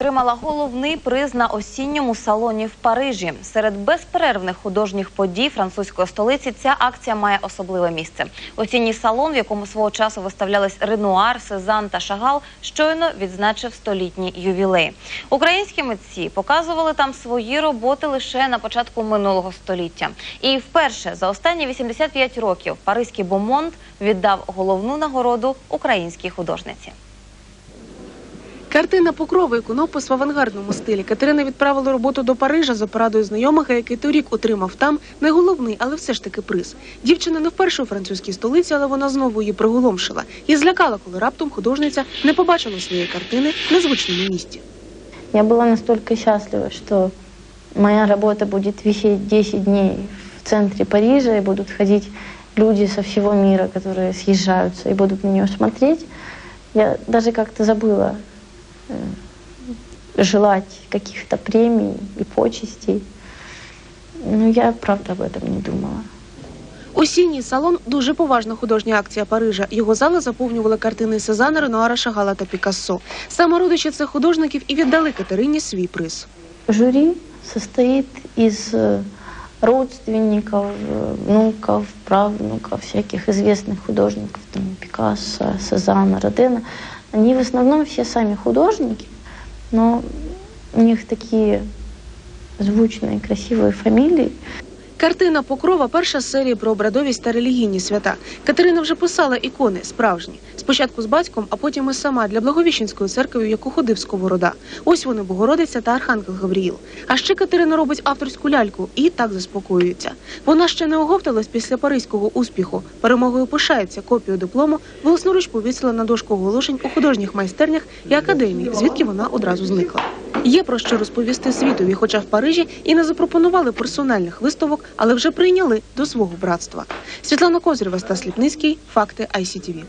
Отримала головний приз на осінньому салоні в Парижі. Серед безперервних художніх подій французької столиці ця акція має особливе місце. Осінній салон, в якому свого часу виставлялись Ренуар, Сезанн та Шагал, щойно відзначив столітній ювілей. Українські митці показували там свої роботи лише на початку минулого століття. І вперше за останні 85 років паризький Бомонд віддав головну нагороду українській художниці. Картина Покрова іконопис в авангардному стилі. Катерина відправила роботу до Парижа за порадою знайомого, який торік отримав там не головний, але все ж таки приз. Дівчина не вперше у французькій столиці, але вона знову її приголомшила і злякала, коли раптом художниця не побачила своєї картини в незвичному місті. Я была настолько счастлива, что моя работа будет висеть 10 дней в центре Парижа, и будут ходить люди со всего мира, которые съезжаются и будут на нее смотреть. Я даже как-то забыла э, желать каких-то премий и почестей. Но я правда об этом не думала. Осінній салон дуже поважна художня акція Парижа. Його зали заповнювали картини Сезана, Ренуара, Шагала та Пікассо. Саме родичі цих художників і віддали Катерині свій приз. Жюри состоит из э, родственников, э, внуков, правнуков, всяких известных художников, там, Пикассо, Сезанна, Родена. Они в основном все сами художники, но у них такие звучные, красивые фамилии. Картина Покрова перша з серії про обрядовість та релігійні свята. Катерина вже писала ікони справжні. Спочатку з батьком, а потім і сама для Благовіщенської церкви, яку ходив Сковорода. Ось вони Богородиця та Архангел Гавріїл. А ще Катерина робить авторську ляльку і так заспокоюється. Вона ще не оговталась після паризького успіху. Перемогою пишається копію диплому, власноруч повісила на дошку оголошень у художніх майстернях і академії, звідки вона одразу зникла. Є про що розповісти світові, хоча в Парижі і не запропонували персональних виставок, але вже прийняли до свого братства. Світлана Козирєва, Стас Ліпницький. Факти ICTV.